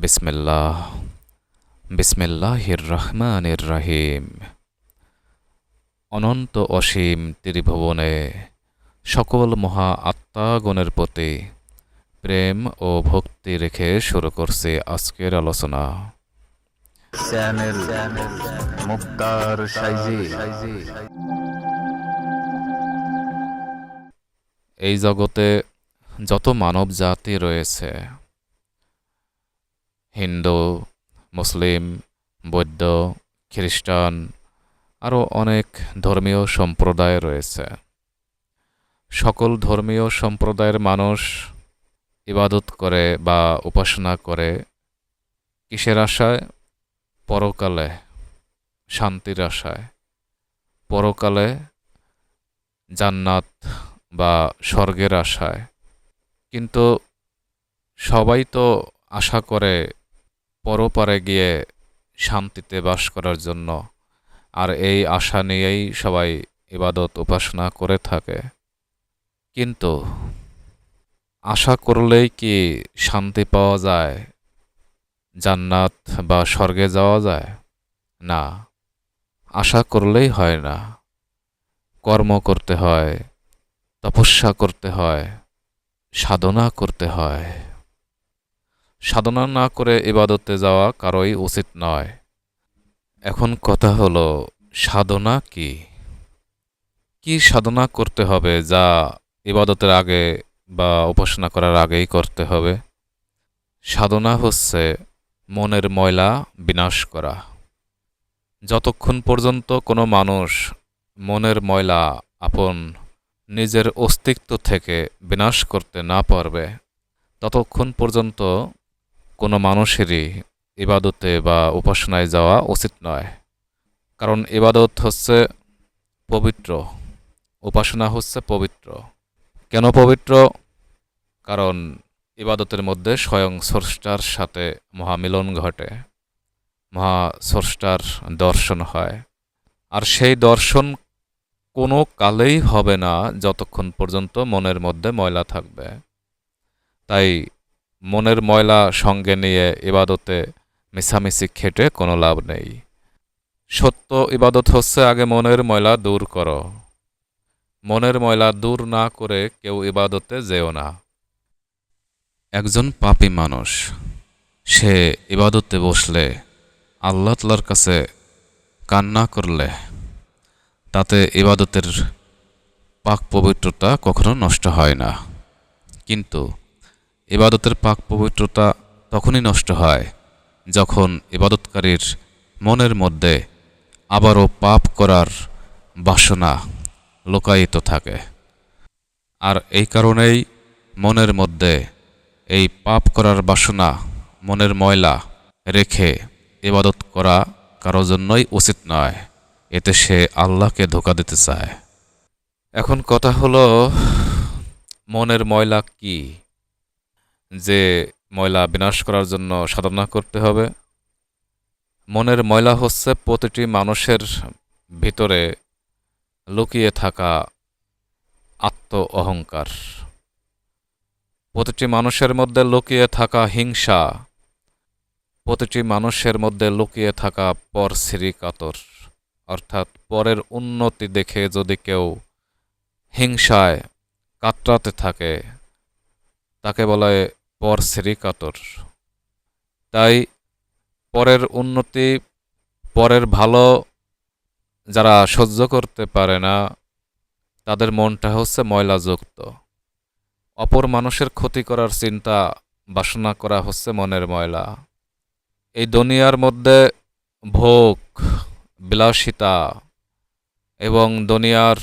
বিসমিল্লাহ বিসমিল্লাহির রহমানির রহিম অনন্ত অসীম ত্রিভুবনে সকল মহা আত্মাগণের প্রতি প্রেম ও ভক্তি রেখে শুরু করছে আজকের আলোচনা। মুক্তার সাইজি। এই জগতে যত মানব জাতি রয়েছে হিন্দু, মুসলিম, বৌদ্ধ, খ্রিস্টান আরও অনেক ধর্মীয় সম্প্রদায় রয়েছে। সকল ধর্মীয় সম্প্রদায়ের মানুষ ইবাদত করে বা উপাসনা করে কিসের আশায়? পরকালে, শান্তির আশায়। পরকালে, জান্নাত বা স্বর্গের আশায়। কিন্তু সবাই তো আশা করে পরপারে গিয়ে শান্তিতে বাস করার জন্য। আর এই আশা নিয়েই সবাই ইবাদত উপাসনা করে থাকে। কিন্তু আশা করলেই কি শান্তি পাওয়া যায়? জান্নাত বা স্বর্গে যাওয়া যায়? না, আশা করলেই হয় না। কর্ম করতে হয়, তপস্যা করতে হয়, সাধনা করতে হয়। সাধনা না করে ইবাদতে যাওয়া কারোই উচিত নয়। এখন কথা হলো, সাধনা কি? কি সাধনা করতে হবে যা ইবাদতের আগে বা উপাসনা করার আগেই করতে হবে? সাধনা হচ্ছে মনের ময়লা বিনাশ করা। যতক্ষণ পর্যন্ত কোনো মানুষ মনের ময়লা আপন নিজের অস্তিত্ব থেকে বিনাশ করতে না পারবে, ততক্ষণ পর্যন্ত কোনো মানুষেরই ইবাদতে বা উপাসনায় যাওয়া উচিত নয়। কারণ ইবাদত হচ্ছে পবিত্র, উপাসনা হচ্ছে পবিত্র। কেন পবিত্র? কারণ ইবাদতের মধ্যে স্বয়ং স্রষ্টার সাথে মহামিলন ঘটে। মহা স্রষ্টার দর্শন হয়। আর সেই দর্শন কোনো কালেই হবে না যতক্ষণ পর্যন্ত মনের মধ্যে ময়লা থাকবে। তাই মনের ময়লা সঙ্গে নিয়ে ইবাদতে মিছামিছি খেটে কোনো লাভ নেই। সত্য ইবাদত হচ্ছে আগে মনের ময়লা দূর করো। মনের ময়লা দূর না করে কেউ ইবাদতে যেও না। একজন পাপী মানুষ, সে ইবাদতে বসলে, আল্লাহ তালার কাছে কান্না করলে, তাতে ইবাদতের পাক পবিত্রতা কখনো নষ্ট হয় না। কিন্তু ইবাদতের পাক পবিত্রতা তখনই নষ্ট হয়, যখন ইবাদতকারীর মনের মধ্যে আবারও পাপ করার বাসনা লোকায়িত থাকে। আর এই কারণেই মনের মধ্যে এই পাপ করার বাসনা, মনের ময়লা রেখে ইবাদত করা কারও জন্যই উচিত নয়, এতে সে আল্লাহকে ধোকা দিতে চায়। এখন কথা হলো, মনের ময়লা কি? যে ময়লা বিনাশ করার জন্য সাধনা করতে হবে। মনের ময়লা হচ্ছে প্রতিটি মানুষের ভিতরে লুকিয়ে থাকা আত্ম অহংকার। প্রতিটি মানুষের মধ্যে লুকিয়ে থাকা হিংসা, প্রতিটি মানুষের মধ্যে লুকিয়ে থাকা পর কাতর। অর্থাৎ পরের উন্নতি দেখে যদি কেউ হিংসায় কাতরাতে থাকে, তাকে বলে পর কাতর। তাই পরের উন্নতি, পরের ভালো যারা সহ্য করতে পারে না, তাদের মনটা হচ্ছে ময়লাযুক্ত। অপর মানুষের ক্ষতি করার চিন্তা, বাসনা করা হচ্ছে মনের ময়লা। এই দুনিয়ার মধ্যে ভোগ, বিলাসিতা এবং দুনিয়ার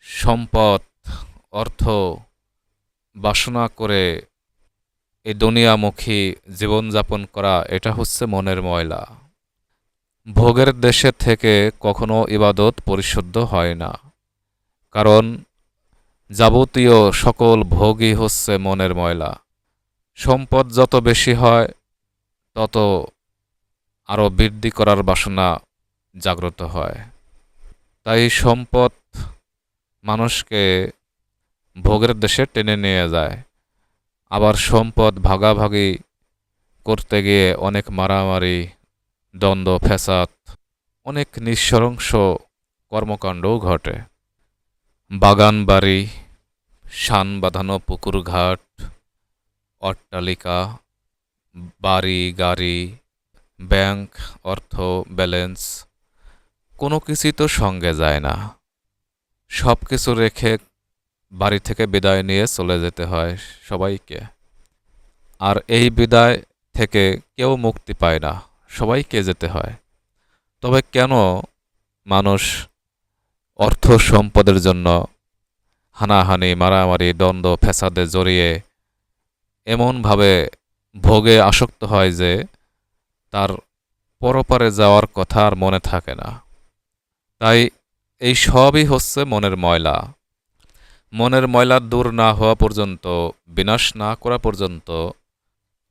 সম্পদ, অর্থ বাসনা করে এই দুনিয়ামুখী জীবনযাপন করা, এটা হচ্ছে মনের ময়লা। ভোগের দেশে থেকে কখনো ইবাদত পরিশুদ্ধ হয় না। কারণ যাবতীয় সকল ভোগই হচ্ছে মনের ময়লা। সম্পদ যত বেশি হয়, তত আরও বৃদ্ধি করার বাসনা জাগ্রত হয়। তাই সম্পদ মানুষকে ভোগের দেশে টেনে নিয়ে যায়। আবার সম্পদ ভাগাভাগি করতে গিয়ে অনেক মারামারি, দ্বন্দ্ব, ফ্যাসাদ, অনেক নিঃসরংস কর্মকাণ্ডও ঘটে। বাগান বাড়ি শান বাঁধানো পুকুর ঘাট অট্টালিকা, বাড়ি, গাড়ি, ব্যাংক, অর্থ, ব্যালেন্স, কোনো কিছুই তো সঙ্গে যায় না। সব কিছু রেখে বাড়ি থেকে বিদায় নিয়ে চলে যেতে হয় সবাইকে। আর এই বিদায় থেকে কেউ মুক্তি পায় না, সবাইকে যেতে হয়। তবে কেন মানুষ অর্থ সম্পদের জন্য হানাহানি, মারামারি, দ্বন্দ্ব, ফ্যাসাদে জড়িয়ে এমনভাবে ভোগে আসক্ত হয় যে তার পরপারে যাওয়ার কথা আর মনে থাকে না। তাই এই সবই হচ্ছে মনের ময়লা। মনের ময়লা দূর না হওয়া পর্যন্ত, বিনাশ না করা পর্যন্ত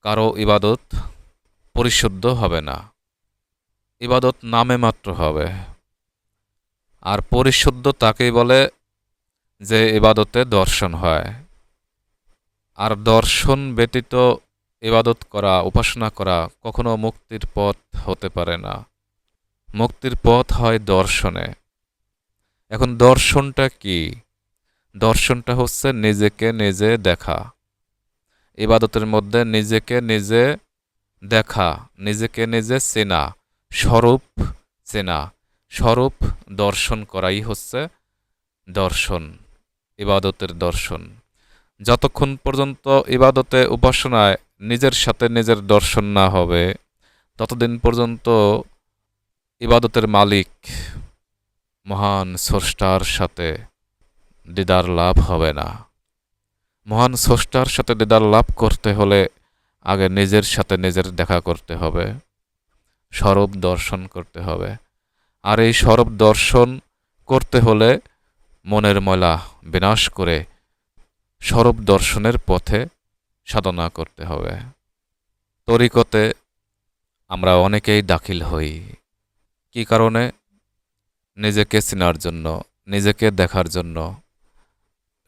কারও ইবাদত পরিশুদ্ধ হবে না। ইবাদত নামে মাত্র হবে। আর পরিশুদ্ধ তাকেই বলে যে ইবাদতে দর্শন হয়। আর দর্শন ব্যতীত ইবাদত করা, উপাসনা করা কখনো মুক্তির পথ হতে পারে না। মুক্তির পথ হয় দর্শনে। এখন দর্শনটা কি? দর্শনটা হচ্ছে নিজেকে নিজে দেখা। ইবাদতের মধ্যে নিজেকে নিজে দেখা, নিজেকে নিজে চেনা, স্বরূপ চেনা, স্বরূপ দর্শন করাই হচ্ছে দর্শন, ইবাদতের দর্শন। যতক্ষণ পর্যন্ত ইবাদতে উপাসনায় নিজের সাথে নিজের দর্শন না হবে, ততদিন পর্যন্ত ইবাদতের মালিক মহান স্রষ্টার সাথে দিদার লাভ হবে না। মহান স্রষ্টার সাথে দিদার লাভ করতে হলে আগে নিজের সাথে নিজের দেখা করতে হবে, স্বরূপ দর্শন করতে হবে। আর এই স্বরূপ দর্শন করতে হলে মনের ময়লা বিনাশ করে স্বরূপ দর্শনের পথে সাধনা করতে হবে। তরিকতে আমরা অনেকেই দাখিল হই। কি কারণে? নিজেকে চেনার জন্য, নিজেকে দেখার জন্য।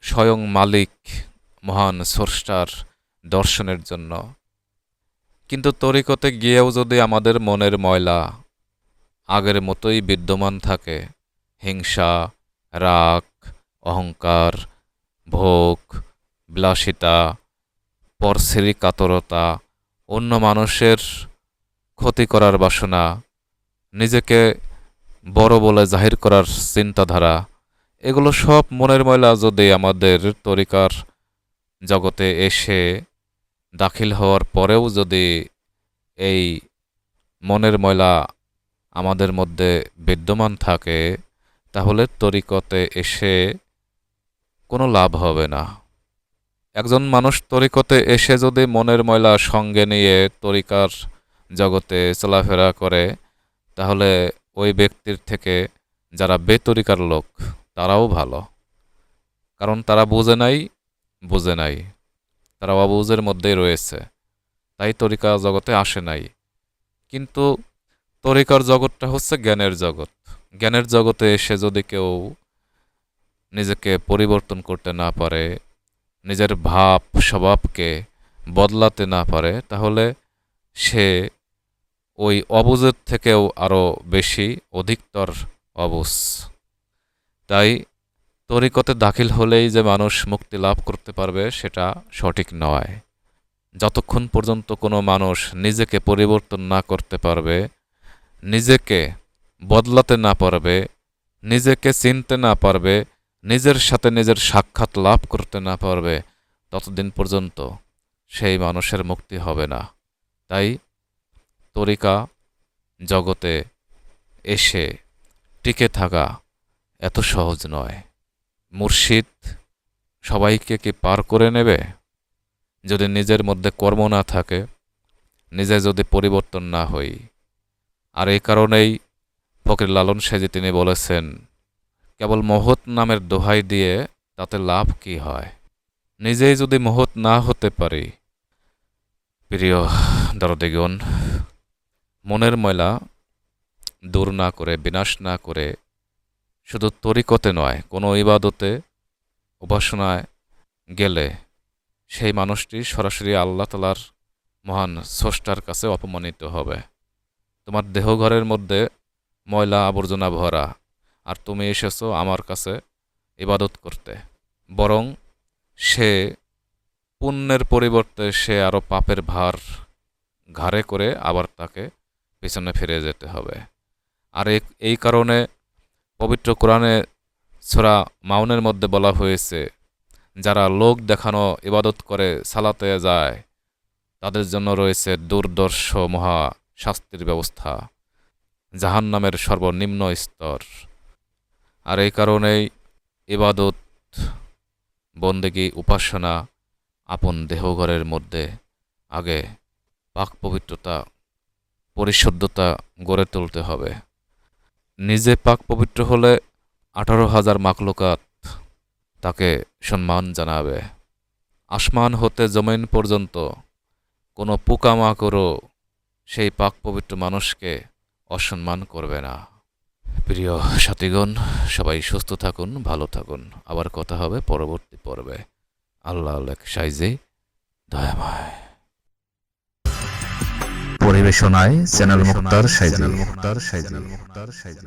স্বয়ং মালিক, মহান স্রষ্টার দর্শনের জন্য। কিন্তু তরিকতে গিয়েও যদি আমাদের মনের ময়লা আগের মতোই বিদ্যমান থাকে, হিংসা, রাগ, অহংকার, ভোগ, বিলাসিতা, পরশেরি কাতরতা, অন্য মানুষের ক্ষতি করার বাসনা, নিজেকে বড় বলে জাহির করার চিন্তাধারা এগুলো সব মনের ময়লা যদি আমাদের তরিকার জগতে এসে দাখিল হওয়ার পরেও যদি এই মনের ময়লা আমাদের মধ্যে বিদ্যমান থাকে, তাহলে তরিকতে এসে কোনো লাভ হবে না। একজন মানুষ তরিকতে এসে যদি মনের ময়লা সঙ্গে নিয়ে তরিকার জগতে চলাফেরা করে, তাহলে ওই ব্যক্তির থেকে যারা বেতরিকার লোক তারাও ভালো। কারণ তারা বুঝে নাই বুঝে নাই। তারা অবুজের মধ্যেই রয়েছে। তাই তরিকা জগতে আসে নাই। কিন্তু তরিকার জগৎটা হচ্ছে জ্ঞানের জগৎ। জ্ঞানের জগতে এসে যদি কেউ নিজেকে পরিবর্তন করতে না পারে, নিজের ভাব, স্বভাবকে বদলাতে না পারে, তাহলে সে ওই অবুজের থেকেও আরও বেশি অধিকতর অবুজ তাই তরিকতে দাখিল হলেই যে মানুষ মুক্তি লাভ করতে পারবে সেটা সঠিক নয়। যতক্ষণ পর্যন্ত কোনো মানুষ নিজেকে পরিবর্তন না করতে পারবে, নিজেকে বদলাতে না পারবে, নিজেকে চিনতে না পারবে, নিজের সাথে নিজের সাক্ষাৎ লাভ করতে না পারবে, ততদিন পর্যন্ত সেই মানুষের মুক্তি হবে না। তাই তরিকা জগতে এসে টিকে থাকা এত সহজ নয়। মুর্শিদ সবাইকে কি পার করে নেবে? যদি নিজের মধ্যে কর্ম না থাকে, নিজে যদি পরিবর্তন না হই। আর এই কারণেই ফকির লালন সেজি তিনি বলেছেন, কেবল মহৎ নামের দোহাই দিয়ে তাতে লাভ কি হয়? নিজেই যদি মহৎ না হতে পারি। প্রিয় দরদিগণ, মনের ময়লা দূর না করে, বিনাশ না করে শুধু তরিকতে নয়, কোনো ইবাদতে, উপাসনায় গেলে সেই মানুষটি সরাসরি আল্লাহ তালার মহান স্রষ্টার কাছে অপমানিত হবে। তোমার দেহঘরের মধ্যে ময়লা আবর্জনা ভরা, আর তুমি এসেছ আমার কাছে ইবাদত করতে। বরং সে পুণ্যের পরিবর্তে সে আরও পাপের ভার ঘাড়ে করে আবার তাকে পিছনে ফিরে যেতে হবে। আর এই- কারণে পবিত্র কোরআনে ছোরা মাউনের মধ্যে বলা হয়েছে, যারা লোক দেখানো ইবাদত করে সালাতে যায়, তাদের জন্য রয়েছে দুর্দর্শ মহা শাস্তির ব্যবস্থা, জাহান্নামের সর্বনিম্ন স্তর। আর এই কারণেই ইবাদত, বন্দেগী, উপাসনা আপন দেহঘরের মধ্যে আগে পাক পবিত্রতা, পরিশুদ্ধতা গড়ে তুলতে হবে। নিজে পাক পবিত্র হলে আঠারো হাজার মাকলুকাত তাকে সম্মান জানাবে। আসমান হতে জমিন পর্যন্ত কোনো পোকামাকড়ও সেই পাক পবিত্র মানুষকে অসম্মান করবে না। প্রিয় সাথীগণ, সবাই সুস্থ থাকুন, ভালো থাকুন। আবার কথা হবে পরবর্তী পর্বে। আল্লাহ আল্লাহ সাইজে দয়াময়। পরিবেশনায় চ্যানেল মুক্তার সাইজি মুক্তার সাইজি মুক্তার সাইজি